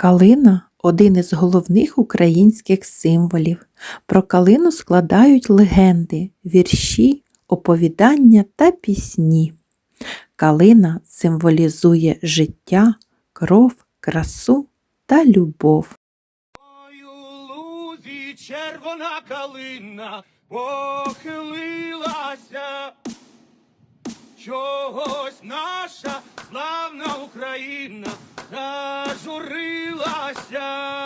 Калина один із головних українських символів. Про калину складають легенди, вірші, оповідання та пісні. Калина символізує життя, кров, красу та любов. Лузі червона калина похилилася. Чогось наша славна Україна Yeah.